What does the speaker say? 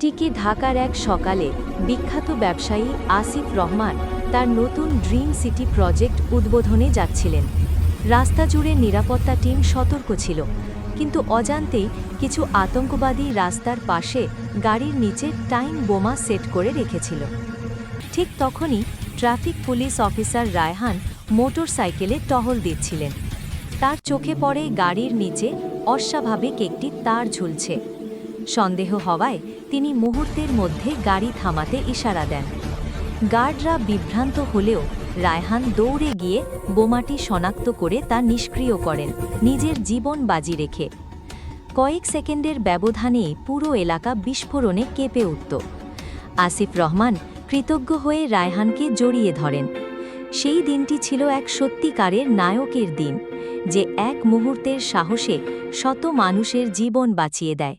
টিকি ঢাকার এক সকালে বিখ্যাত ব্যবসায়ী আসিফ রহমান তার নতুন ড্রিম সিটি প্রজেক্ট উদ্বোধনে যাচ্ছিলেন। রাস্তা জুড়ে নিরাপত্তা টিম সতর্ক ছিল, কিন্তু অজান্তেই কিছু আতঙ্কবাদী রাস্তার পাশে গাড়ির নিচে টাইম বোমা সেট করে রেখেছিল। ঠিক তখনই traffic police officer Raihan motor সাইকেলে টহল দিচ্ছিলেন। তার চোখে পড়ে গাড়ির নিচে অস্বাভাবিক একটি তার ঝুলছে। সন্দেহ হওয়ায় তিনি মুহূর্তের মধ্যে গাড়ি থামাতে ইশারা দেন। গার্ডরা বিভ্রান্ত হলেও রায়হান দৌড়ে গিয়ে বোমাটি শনাক্ত করে তা নিষ্ক্রিয় করেন, নিজের জীবন বাজি রেখে। কয়েক সেকেন্ডের ব্যবধানে পুরো এলাকা বিস্ফোরণে কেঁপে উঠত। আসিফ রহমান কৃতজ্ঞ হয়ে রায়হানকে জড়িয়ে ধরেন। সেই দিনটি ছিল এক সত্যিকারের নায়কের দিন, যে এক মুহূর্তের সাহসে শত মানুষের জীবন বাঁচিয়ে দেয়।